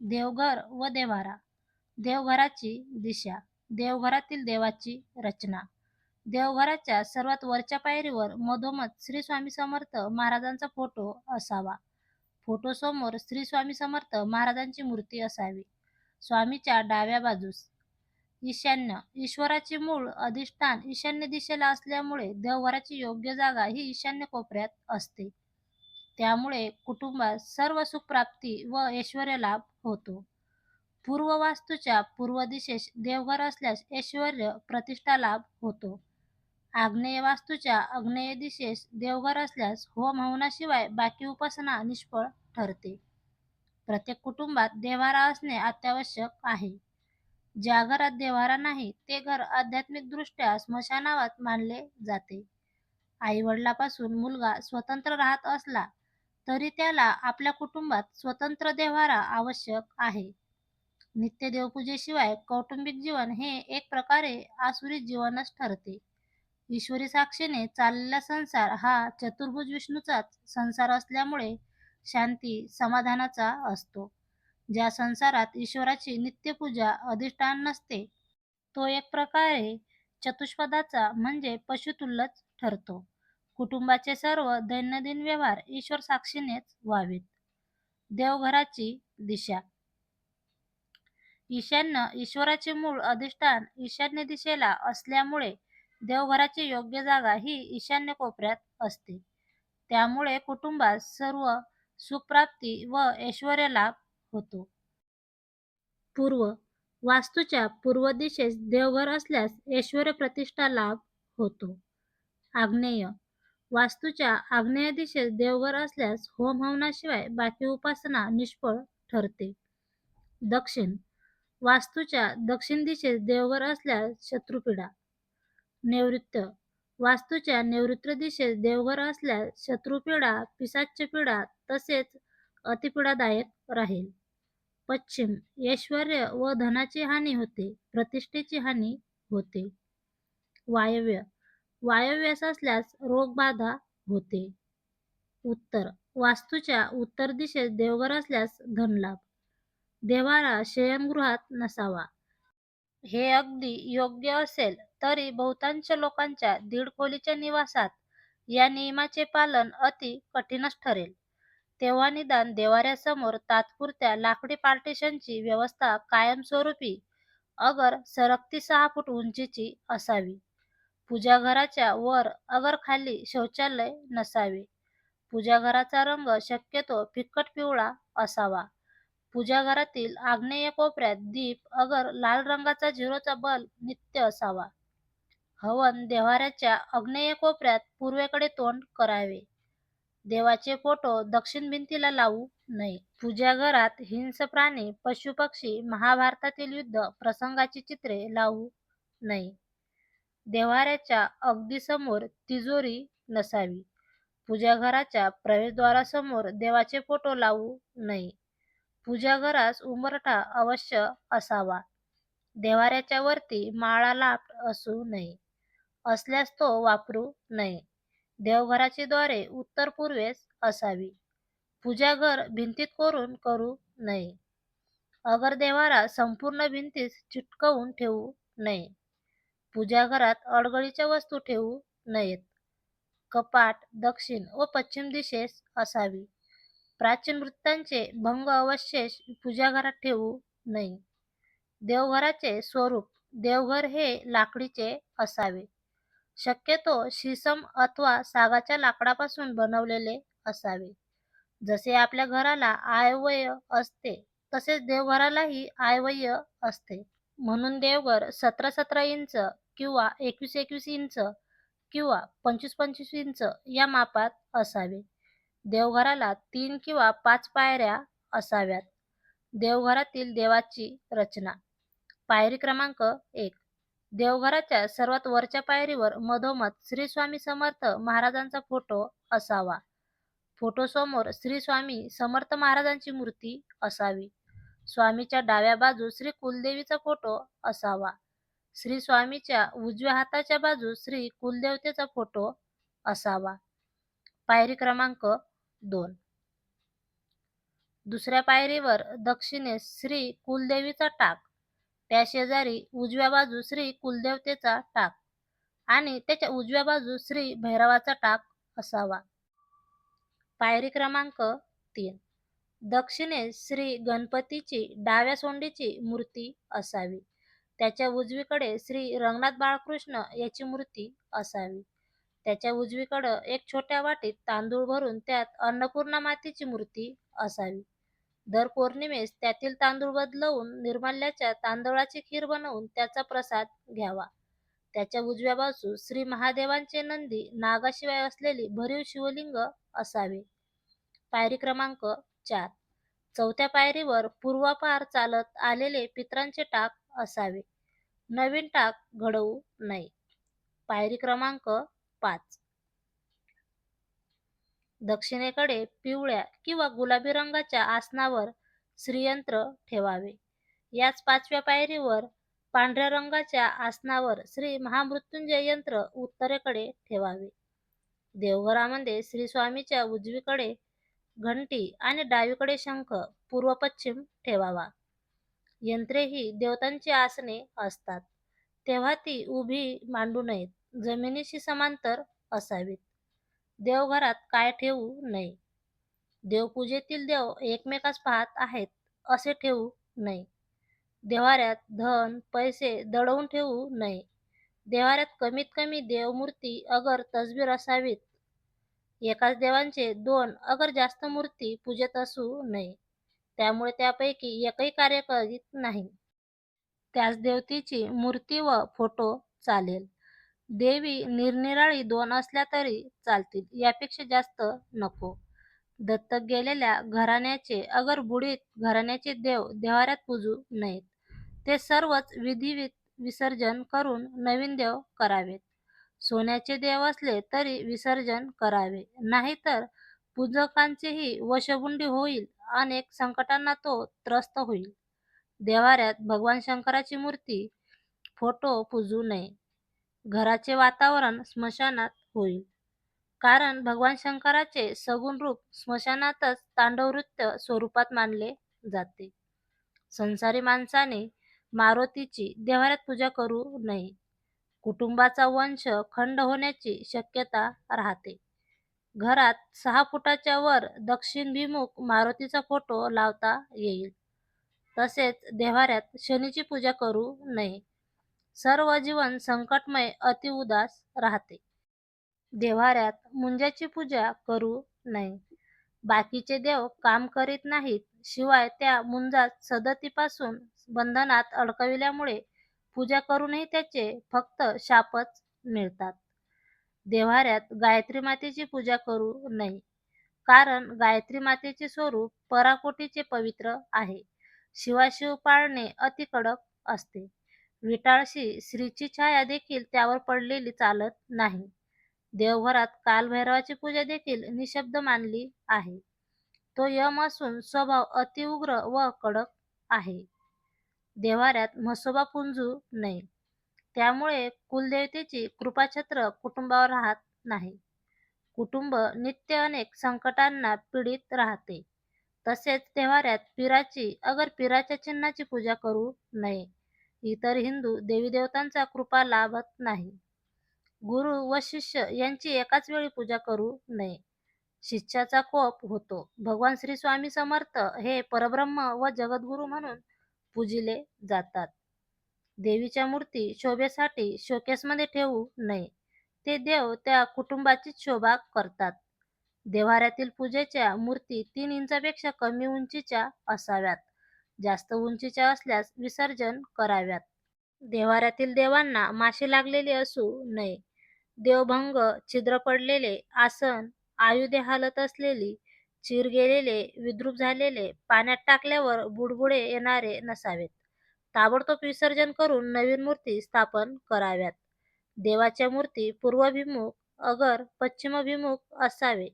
देवघर व देवारा देवघराची दिशा देवघरातील देवाची रचना. देवघराच्या सर्वात वरच्या पायरीवर मधोमध श्री स्वामी समर्थ महाराजांचा फोटो असावा. फोटो समोर श्री स्वामी समर्थ महाराजांची मूर्ती असावी. स्वामीच्या डाव्या बाजूस ईशान्य ईश्वराचे मूळ अधिष्ठान ईशान्य दिशेला असल्यामुळे देवघराची योग्य जागा ही ईशान्य कोपऱ्यात असते. त्यामुळे कुटुंबात सर्व सुखप्राप्ती व ऐश्वर्य लाभ होतो. पूर्व वास्तूच्या पूर्व दिशेस देवघर असल्यास ऐश्वर्य प्रतिष्ठा लाभ होतो. आग्नेय वास्तूच्या आग्नेय दिशेस देवघर असल्यास होम हवनाशिवाय बाकी उपासना निष्फळ ठरते. प्रत्येक कुटुंबात देवारा असणे अत्यावश्यक आहे. ज्या घरात देवारा नाही ते घर आध्यात्मिकदृष्ट्या स्मशानावात मानले जाते. आई वडिलापासून मुलगा स्वतंत्र राहत असला तरी त्याला आपल्या कुटुंबात स्वतंत्र देव्हारा आवश्यक आहे. नित्य देवपूजेशिवाय कौटुंबिक जीवन हे एक प्रकारे आसुरी जीवनच ठरते. ईश्वरी साक्षीने चाललेला संसार हा चतुर्भुज विष्णूचाच संसार असल्यामुळे शांती समाधानाचा असतो. ज्या संसारात ईश्वराची नित्यपूजा अधिष्ठान नसते तो एक प्रकारे चतुष्पदाचा म्हणजे पशुतुल्यच ठरतो. कुटुंबाचे सर्व दैनंदिन व्यवहार ईश्वर साक्षीनेच व्हावेत. देवघराची दिशा. ईशान्य ईश्वराचे मूळ अधिष्ठान ईशान्य दिशेला असल्यामुळे देवघराची योग्य जागा ही ईशान्य कोपऱ्यात असते. त्यामुळे कुटुंबात सर्व सुखप्राप्ती व ऐश्वर्य लाभ होतो. पूर्व. वास्तूच्या पूर्व दिशेस देवघर असल्यास ऐश्वर प्रतिष्ठा लाभ होतो. आग्नेय. वास्तूच्या आग्नेय दिशेस देवघर असल्यास होम हवनाशिवाय बाकी उपासना निष्फळ ठरते. दक्षिण. वास्तूच्या दक्षिण दिशेस देवघर असल्यास शत्रुपीडा. नैऋत्य वास्तूच्या नैऋत्य दिशेस देवघर असल्यास शत्रुपीडा पिशाच्यपीडा तसेच अतिपीडादायक राहील. पश्चिम. ऐश्वर्य व धनाची हानी होते. प्रतिष्ठेची हानी होते. वायव्य. वायव्यास असल्यास रोगबाधा होते. उत्तर वास्तूच्या उत्तर दिशेत देवघर असल्यास धनलाभ देवारा शयनगृहात नसावा. हे अगदी योग्य असेल तरी बहुतांश लोकांच्या दीड खोलीच्या निवासात या नियमाचे पालन अति कठीणच ठरेल. तेव्हा निदान देवाऱ्यासमोर तात्पुरत्या लाकडी पार्टिशनची व्यवस्था कायमस्वरूपी अगर सरकती सहा फूट उंचीची असावी. पूजाघराच्या वर अगर खाली शौचालय नसावे. पूजाघराचा रंग शक्यतो फिकट पिवळा असावा. पूजाघरातील आग्नेय कोपऱ्यात दीप अगर लाल रंगाचा झिरोचा बल्ब नित्य असावा. हवन देवाऱ्याच्या आग्नेय कोपऱ्यात पूर्वेकडे तोंड करावे. देवाचे फोटो दक्षिण भिंतीला लावू नये. पूजाघरात हिंस प्राणी पशुपक्षी महाभारतातील युद्ध प्रसंगाची चित्रे लावू नये. देव्हाऱ्याच्या अगदी समोर तिजोरी नसावी. पूजाघराच्या प्रवेशद्वारासमोर देवाचे फोटो लावू नये. पूजाघरास उंबरठा अवश्य असावा. देवाऱ्याच्या वरती माळा लाट असू नये. असल्यास तो वापरू नये. देवघराची द्वारे उत्तर पूर्वेस असावी. पूजाघर भिंतीत कोरून करू नये. अगर देवारा संपूर्ण भिंतीस चिटकवून ठेवू नये. पूजाघरात अडगळीच्या वस्तू ठेवू नयेत. कपाट दक्षिण व पश्चिम दिशेस असावी. प्राचीन वृत्तांचे भंग अवशेष पूजाघरात ठेवू नये. देवघराचे स्वरूप देवघर हे लाकडीचे असावे. शक्यतो शिसम अथवा सागाच्या लाकडापासून बनवलेले असावे. जसे आपल्या घराला आयव्यय असते तसेच देवघरालाही आयव्यय असते. म्हणून देवघर सतरा सतरा इंच किंवा एकवीस एकवीस इंच किंवा पंचवीस पंचवीस इंच या मापात असावे. देवघराला तीन किंवा पाच पायऱ्या असाव्यात. देवघरातील देवाची रचना. पायरी क्रमांक एक. देवघराच्या सर्वात वरच्या पायरीवर मधोमध श्री स्वामी समर्थ महाराजांचा फोटो असावा. फोटोसमोर श्री स्वामी समर्थ महाराजांची मूर्ती असावी. स्वामीच्या डाव्या बाजू श्री कुलदेवीचा फोटो असावा. श्री स्वामीच्या उजव्या हाताच्या बाजू श्री कुलदेवतेचा फोटो असावा. पायरी क्रमांक दोन. दुसऱ्या पायरीवर दक्षिणेस श्री कुलदेवीचा टाक. त्या शेजारी उजव्या बाजू श्री कुलदेवतेचा टाक आणि त्याच्या उजव्या बाजूस श्री भैरवाचा टाक असावा. पायरी क्रमांक तीन. दक्षिणेस श्री गणपतीची डाव्या सोंडीची मूर्ती असावी. त्याच्या उजवीकडे श्री रंगनाथ बाळकृष्ण याची मूर्ती असावी. त्याच्या उजवीकडं एक छोट्या वाटीत तांदूळ भरून त्यात अन्नपूर्णा मातेची मूर्ती असावी. दर पौर्णिमेस त्यातील तांदूळ बदलवून निर्माल्याच्या तांदळाची खीर बनवून त्याचा प्रसाद घ्यावा. त्याच्या उजव्या बाजूस श्री महादेवांचे नंदी नागाशिवाय असलेली भरीव शिवलिंग असावे. पायरी क्रमांक चार. चौथ्या पायरीवर पूर्वापार चालत आलेले पित्रांचे टाक असावे. नवीन टाक घडवू नये. पायरी क्रमांक पाच. दक्षिणेकडे पिवळ्या किंवा गुलाबी रंगाच्या आसनावर श्रीयंत्र ठेवावे. याच पाचव्या पायरीवर पांढऱ्या रंगाच्या आसनावर श्री महामृत्युंजय यंत्र उत्तरेकडे ठेवावे. देवघरामध्ये श्री स्वामीच्या उजवीकडे घंटी आणि डावीकडे शंख पूर्व पश्चिम ठेवावा. यंत्रे ही देवतांची आसने असतात. तेव्हा ती उभी मांडू नयेत. जमिनीशी समांतर असावीत. देवघरात काय ठेवू नये? देवपूजेतील देव एकमेकास पाहत आहेत असे ठेवू नये. देवाऱ्यात धन पैसे दडवून ठेवू नये. देवाऱ्यात कमीत कमी देवमूर्ती अगर तसबीर असावीत. एकाच देवांचे दोन अगर जास्त मूर्ती पूजेत असू नये. त्यामुळे त्यापैकी एकही कार्य करीत नाही. त्याच देवतेची मूर्ती व फोटो चालेल. देवी निरनिराळी दोन असल्या तरी चालतील यापेक्षा जास्त नको. दत्तक गेलेल्या घराण्याचे अगर बुडीत घराण्याचे देव देवाऱ्यात पूजू नयेत ते सर्वच विधिवित विसर्जन करून नवीन देव करावेत. सोन्याचे देव असले तरी विसर्जन करावे नाहीतर पूजकांचीही वशबुंडी होईल अनेक संकटांना तो त्रस्त होईल. देवाऱ्यात भगवान शंकराची मूर्ती फोटो पुजू नये. घराचे वातावरण स्मशानात होईल. कारण भगवान शंकराचे सगुण रूप स्मशानातच तांडवनृत्य स्वरूपात मानले जाते. संसारी माणसाने मारुतीची देवाऱ्यात पूजा करू नये. कुटुंबाचा वंश खंड होण्याची शक्यता राहते. घरात सहा फुटाच्या वर दक्षिणभिमुख मारुतीचा फोटो लावता येईल. तसेच देव्हाऱ्यात शनीची पूजा करू नये. सर्व जीवन संकटमय अतिउदास राहते. देव्हाऱ्यात मुंजाची पूजा करू नये. बाकीचे देव काम करीत नाहीत शिवाय त्या मुंजात सदतीपासून बंधनात अडकविल्यामुळे पूजा करूनही त्याचे फक्त शापच मिळतात. देव्हाऱ्यात गायत्री मातेची पूजा करू नये. कारण गायत्री मातेचे स्वरूप पराकोटीचे पवित्र आहे. शिवाशिव पाळणे अति कडक असते. विटाळशी श्रीची छाया देखील त्यावर पडलेली चालत नाही. देवघरात कालभैरवाची पूजा देखील निशब्द मानली आहे. तो यम असून स्वभाव अतिउग्र व कडक आहे. देवाऱ्यात म्हसोबा पुंजू नये. त्यामुळे कुलदेवतेची कृपाछत्र कुटुंबावर राहत नाही. कुटुंब नित्य अनेक संकटांना पीडित राहते. तसेच देव्हाऱ्यात पिराची अगर पिराच्या चिन्हाची पूजा करू नये इतर हिंदू देवी देवतांचा कृपा लाभत नाही. गुरु व शिष्य यांची एकाच वेळी पूजा करू नये. शिष्याचा कोप होतो. भगवान श्री स्वामी समर्थ हे परब्रह्म व जगद्गुरु म्हणून पूजिले जातात. देवीच्या मूर्ती शोभेसाठी शोकेसमध्ये ठेवू नये. ते देव त्या कुटुंबाचीच शोभा करतात. देव्हाऱ्यातील पूजेच्या मूर्ती तीन इंचापेक्षा कमी उंचीच्या असाव्यात. जास्त उंचीच्या असल्यास विसर्जन कराव्यात. देव्हाऱ्यातील देवांना माशी लागलेली असू नये. देवभंग छिद्र पडलेले आसन आयुधे हालत असलेली चीर गेलेले विद्रूप झालेले पाण्यात टाकल्यावर बुडबुडे येणारे नसावेत. ताबडतोब विसर्जन करून नवीन मूर्ती स्थापन कराव्यात. देवाच्या मूर्ती पूर्वाभिमुख अगर पश्चिमाभिमुख असावे.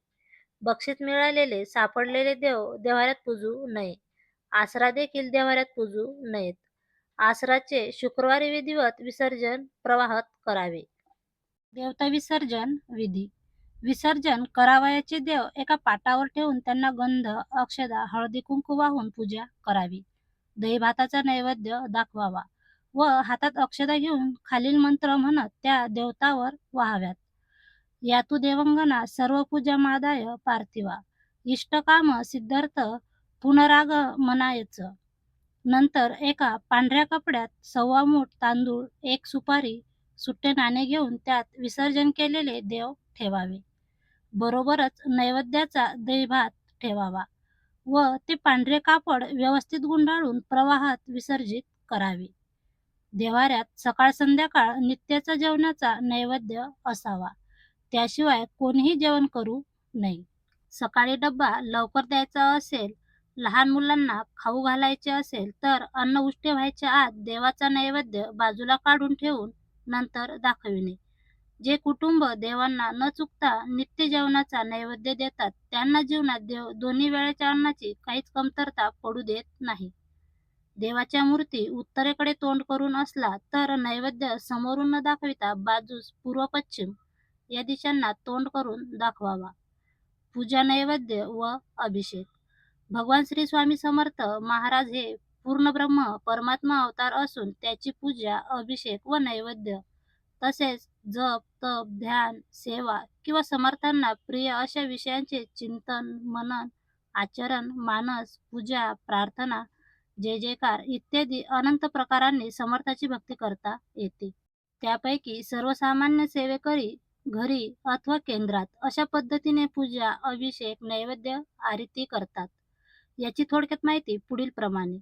बक्षीस मिळालेले सापडलेले देव देवाऱ्यात पूजू नये. आसरा देखील देवाऱ्यात पूजू नयेत. आसराचे शुक्रवारी विधिवत विसर्जन प्रवाहात करावे. देवता विसर्जन विधी. विसर्जन करावयाचे देव एका पाटावर ठेवून त्यांना गंध अक्षदा हळदी कुंकू वाहून पूजा करावी. दहीभाताचा नैवेद्य दाखवावा व हातात अक्षदा घेऊन खालील मंत्र म्हणत त्या देवतावर वाहाव्यात. यातू देवंगना सर्व पूजा मादाय पार्थिवा. इष्टकाम सिद्धार्थ पुनरागमनायच नंतर एका पांढऱ्या कपड्यात सव्वा मूठ तांदूळ एक सुपारी सुट्टे नाणे घेऊन त्यात विसर्जन केलेले देव ठेवावे. बरोबरच नैवेद्याचा दहीभात ठेवावा. व ते पांढरे कापड व्यवस्थित गुंडाळून प्रवाहात विसर्जित करावे. देवाऱ्यात सकाळ संध्याकाळ नित्याचा जेवणाचा नैवेद्य असावा. त्याशिवाय कोणीही जेवण करू नये. सकाळी डब्बा लवकर द्यायचा असेल लहान मुलांना खाऊ घालायचे असेल तर अन्न उष्टे व्हायच्या आत देवाचा नैवेद्य बाजूला काढून ठेवून नंतर दाखविणे. जे कुटुंब देवांना न चुकता नित्य जेवणाचा नैवेद्य देतात त्यांना जीवनात देव दोन्ही वेळेच्या अन्नाची काहीच कमतरता पडू देत नाही. देवाच्या मूर्ती उत्तरेकडे तोंड करून असला तर नैवेद्य समोरून न दाखविता बाजूस पूर्व पश्चिम या दिशांना तोंड करून दाखवावा. पूजा नैवेद्य व अभिषेक. भगवान श्री स्वामी समर्थ महाराज हे पूर्ण ब्रह्म परमात्मा अवतार असून त्याची पूजा अभिषेक व नैवेद्य तसेच जप तप ध्यान सेवा किंवा समर्थांना प्रिय अशा विषयांचे चिंतन मनन आचरण मानस पूजा प्रार्थना जय जयकार इत्यादी अनंत प्रकारांनी समर्थाची भक्ती करता येते. त्यापैकी सर्वसामान्य सेवेकरी घरी अथवा केंद्रात अशा पद्धतीने पूजा अभिषेक नैवेद्य आरती करतात. याची थोडक्यात माहिती पुढील प्रमाणे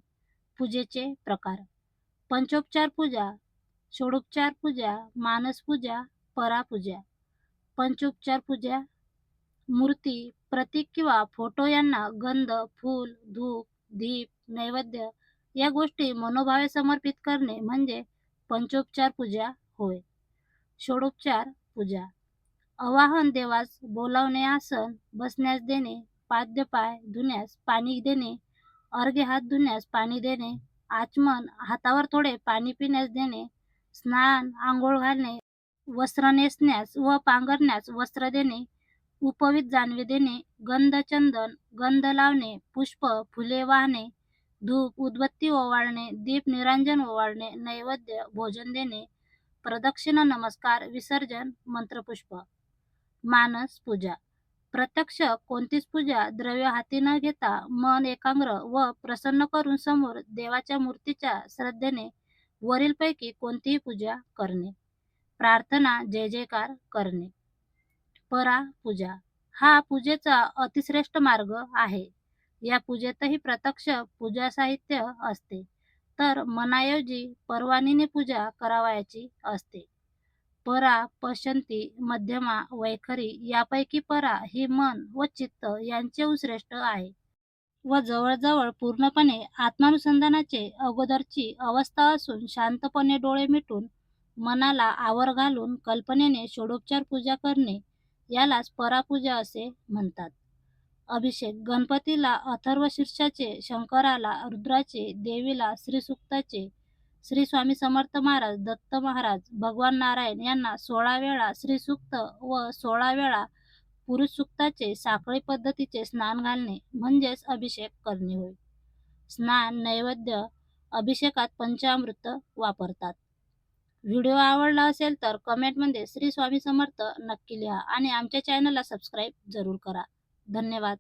पूजेचे प्रकार. पंचोपचार पूजा षोडोपचार पूजा मानस पूजा परापूजा पंचोपचार पूजा मूर्ती प्रतीक किंवा फोटो यांना गंध फूल धूप दीप नैवेद्य या गोष्टी मनोभावे समर्पित करणे म्हणजे पंचोपचार पूजा होय. षोडोपचार पूजा. अवाहन देवास बोलावणे आसन बसण्यास देणे पाद्य पाय धुण्यास पाणी देणे अर्घ्य हात धुण्यास पाणी देणे आचमन हातावर थोडे पाणी पिण्यास देणे स्नान आंघोळ घालणे वस्त्र नेसण्यास व पांघरण्यास वस्त्र देणे उपवित जानवे देणे गंध चंदन गंध लावणे पुष्प फुले वाहणे धूप उदबत्ती ओवाळणे दीप निरांजन ओवाळणे नैवेद्य भोजन देणे प्रदक्षिण नमस्कार विसर्जन मंत्रपुष्प मानस पूजा. प्रत्यक्ष कोणतीच पूजा द्रव्य हाती न घेता मन एकाग्र व प्रसन्न करून समोर देवाच्या मूर्तीच्या श्रद्धेने वरीलपैकी कोणतीही पूजा करणे. प्रार्थना जय जयकार करणे. परा पूजा. हा पूजेचा अतिश्रेष्ठ मार्ग आहे. या पूजेतही प्रत्यक्ष पूजा साहित्य असते. तर मनाऐवजी परवानीने पूजा करावयाची असते. परा पशंती मध्यमा वैखरी यापैकी परा ही मन व चित्त यांचे श्रेष्ठ आहे. व जवळजवळ पूर्णपणे आत्मानुसंधानाचे अगोदरची अवस्था असून शांतपणे डोळे मिटून मनाला आवर घालून कल्पनेने षोडोपचार पूजा करणे यालाच परापूजा असे म्हणतात. अभिषेक गणपतीला अथर्व शीर्षाचे शंकराला रुद्राचे देवीला श्रीसुक्ताचे श्री स्वामी समर्थ महाराज दत्त महाराज भगवान नारायण यांना सोळा वेळा श्रीसुक्त व सोळा वेळा पुरुष सुक्ताचे साखळी पद्धतीचे स्नान घालणे म्हणजेच अभिषेक करणे होय. स्नान नैवेद्य अभिषेकात पंचामृत वापरतात. व्हिडिओ आवडला असेल तर कमेंटमध्ये श्री स्वामी समर्थ नक्की लिहा आणि आमच्या चॅनलला सबस्क्राईब जरूर करा. धन्यवाद.